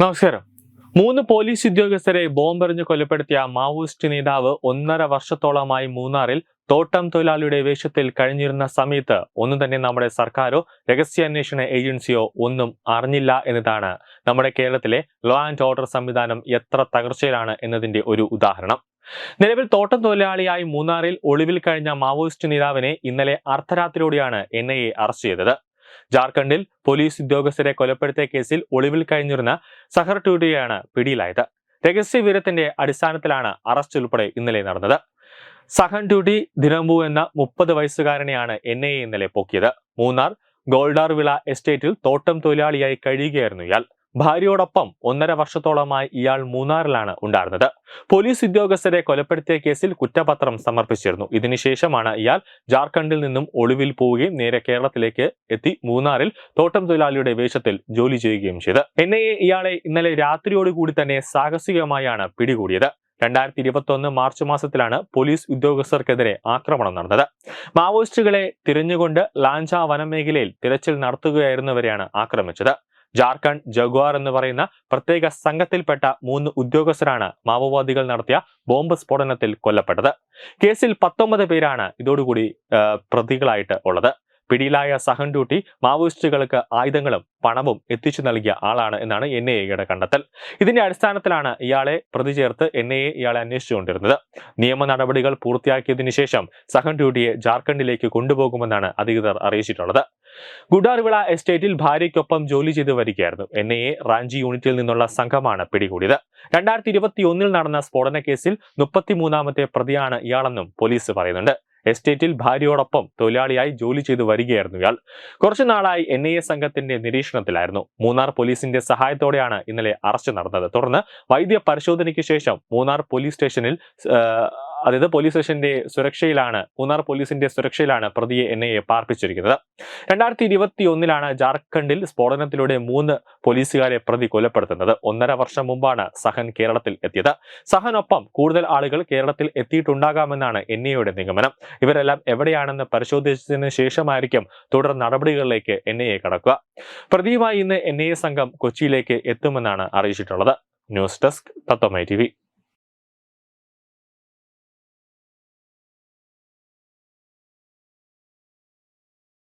നമസ്കാരം. മൂന്ന് പോലീസ് ഉദ്യോഗസ്ഥരെ ബോംബെറിഞ്ഞ് കൊലപ്പെടുത്തിയ മാവോയിസ്റ്റ് നേതാവ് ഒന്നര വർഷത്തോളമായി മൂന്നാറിൽ തോട്ടം തൊഴിലാളിയുടെ വേഷത്തിൽ കഴിഞ്ഞിരുന്ന സമയത്ത് ഒന്നും തന്നെ നമ്മുടെ സർക്കാരോ രഹസ്യാന്വേഷണ ഏജൻസിയോ ഒന്നും അറിഞ്ഞില്ല എന്നതാണ്. നമ്മുടെ കേരളത്തിലെ ലോ ആൻഡ് ഓർഡർ സംവിധാനം എത്ര തകർച്ചയിലാണ് എന്നതിന്റെ ഒരു ഉദാഹരണം. നിലവിൽ തോട്ടം തൊഴിലാളിയായി മൂന്നാറിൽ ഒളിവിൽ കഴിഞ്ഞ മാവോയിസ്റ്റ് നേതാവിനെ ഇന്നലെ അർദ്ധരാത്രിയോടെയാണ് എൻ ഐ എ അറസ്റ്റ് ചെയ്തത്. ജാർഖണ്ഡിൽ പോലീസ് ഉദ്യോഗസ്ഥരെ കൊലപ്പെടുത്തിയ കേസിൽ ഒളിവിൽ കഴിഞ്ഞിരുന്ന സഹർ ടൂഡിയാണ് പിടിയിലായത്. രഹസ്യവിവരത്തിന്റെ അടിസ്ഥാനത്തിലാണ് അറസ്റ്റ് ഉൾപ്പെടെ ഇന്നലെ നടന്നത്. സഹൻ ഡ്യൂട്ടി ദിനംബു എന്ന മുപ്പത് വയസ്സുകാരനെയാണ് എൻ ഇന്നലെ പൊക്കിയത്. മൂന്നാർ ഗോൾഡാർ വിള എസ്റ്റേറ്റിൽ തോട്ടം തൊഴിലാളിയായി കഴിയുകയായിരുന്നു ഇയാൾ. ഭാര്യയോടൊപ്പം ഒന്നര വർഷത്തോളമായി ഇയാൾ മൂന്നാറിലാണ് ഉണ്ടായിരുന്നത്. പോലീസ് ഉദ്യോഗസ്ഥരെ കൊലപ്പെടുത്തിയ കേസിൽ കുറ്റപത്രം സമർപ്പിച്ചിരുന്നു. ഇതിനുശേഷമാണ് ഇയാൾ ജാർഖണ്ഡിൽ നിന്നും ഒളിവിൽ പോവുകയും നേരെ കേരളത്തിലേക്ക് എത്തി മൂന്നാറിൽ തോട്ടം തൊഴിലാളിയുടെ വേഷത്തിൽ ജോലി ചെയ്യുകയും ചെയ്ത്. എൻ ഇയാളെ ഇന്നലെ രാത്രിയോടുകൂടി തന്നെ സാഹസികമായാണ് പിടികൂടിയത്. രണ്ടായിരത്തി ഇരുപത്തി മാർച്ച് മാസത്തിലാണ് പോലീസ് ഉദ്യോഗസ്ഥർക്കെതിരെ ആക്രമണം നടന്നത്. മാവോയിസ്റ്റുകളെ തിരഞ്ഞുകൊണ്ട് ലാഞ്ച വനമേഖലയിൽ തിരച്ചിൽ നടത്തുകയായിരുന്നവരെയാണ് ആക്രമിച്ചത്. ജാർഖണ്ഡ് ജഗ്വാർ എന്ന് പറയുന്ന പ്രത്യേക സംഘത്തിൽപ്പെട്ട മൂന്ന് ഉദ്യോഗസ്ഥരാണ് മാവോവാദികൾ നടത്തിയ ബോംബ് സ്ഫോടനത്തിൽ കൊല്ലപ്പെട്ടത്. കേസിൽ പത്തൊമ്പത് പേരാണ് ഇതോടുകൂടി പ്രതികളായിട്ട് ഉള്ളത്. പിടിയിലായ സഹൻ ഡ്യൂട്ടി മാവോയിസ്റ്റുകൾക്ക് ആയുധങ്ങളും പണവും എത്തിച്ചു നൽകിയ ആളാണ് എന്നാണ് എൻ ഐ എയുടെ കണ്ടെത്തൽ. ഇതിന്റെ അടിസ്ഥാനത്തിലാണ് ഇയാളെ പ്രതി ചേർത്ത് എൻ ഐ എ ഇയാളെ അന്വേഷിച്ചുകൊണ്ടിരുന്നത്. നിയമ നടപടികൾ പൂർത്തിയാക്കിയതിനു ശേഷം സഹൻ ഡ്യൂട്ടിയെ ജാർഖണ്ഡിലേക്ക് കൊണ്ടുപോകുമെന്നാണ് അധികൃതർ അറിയിച്ചിട്ടുള്ളത്. ഗുഡാർവിള എസ്റ്റേറ്റിൽ ഭാര്യയ്ക്കൊപ്പം ജോലി ചെയ്തു വരികയായിരുന്നു. എൻ ഐ എ റാഞ്ചി യൂണിറ്റിൽ നിന്നുള്ള സംഘമാണ് പിടികൂടിയത്. രണ്ടായിരത്തി ഇരുപത്തി ഒന്നിൽ നടന്ന സ്ഫോടന കേസിൽ മുപ്പത്തിമൂന്നാമത്തെ പ്രതിയാണ് ഇയാളെന്നും പോലീസ് പറയുന്നുണ്ട്. എസ്റ്റേറ്റിൽ ഭാര്യയോടൊപ്പം തൊഴിലാളിയായി ജോലി ചെയ്തു വരികയായിരുന്നു ഇയാൾ. കുറച്ചു നാളായി എൻ ഐ എ സംഘത്തിന്റെ നിരീക്ഷണത്തിലായിരുന്നു. മൂന്നാർ പോലീസിന്റെ സഹായത്തോടെയാണ് ഇന്നലെ അറസ്റ്റ് നടന്നത്. തുടർന്ന് വൈദ്യ പരിശോധനയ്ക്ക് ശേഷം മൂന്നാർ പോലീസ് സ്റ്റേഷനിൽ അതായത് പോലീസ് സ്റ്റേഷന്റെ സുരക്ഷയിലാണ് മൂന്നാർ പോലീസിന്റെ സുരക്ഷയിലാണ് പ്രതിയെ എൻ ഐ എ പാർപ്പിച്ചിരിക്കുന്നത്. രണ്ടായിരത്തി ഇരുപത്തി ഒന്നിലാണ് ജാർഖണ്ഡിൽ സ്ഫോടനത്തിലൂടെ മൂന്ന് പോലീസുകാരെ പ്രതി കൊലപ്പെടുത്തുന്നത്. ഒന്നര വർഷം മുമ്പാണ് സഹൻ കേരളത്തിൽ എത്തിയത്. സഹനൊപ്പം കൂടുതൽ ആളുകൾ കേരളത്തിൽ എത്തിയിട്ടുണ്ടാകാമെന്നാണ് എൻ ഐയുടെ നിഗമനം. ഇവരെല്ലാം എവിടെയാണെന്ന് പരിശോധിച്ചതിന് ശേഷമായിരിക്കും തുടർ നടപടികളിലേക്ക് എൻ ഐ എ കടക്കുക. പ്രതിയുമായി ഇന്ന് എൻ ഐ എ സംഘം കൊച്ചിയിലേക്ക് എത്തുമെന്നാണ് അറിയിച്ചിട്ടുള്ളത്. ന്യൂസ് ഡെസ്ക് തത്വമൈ ടി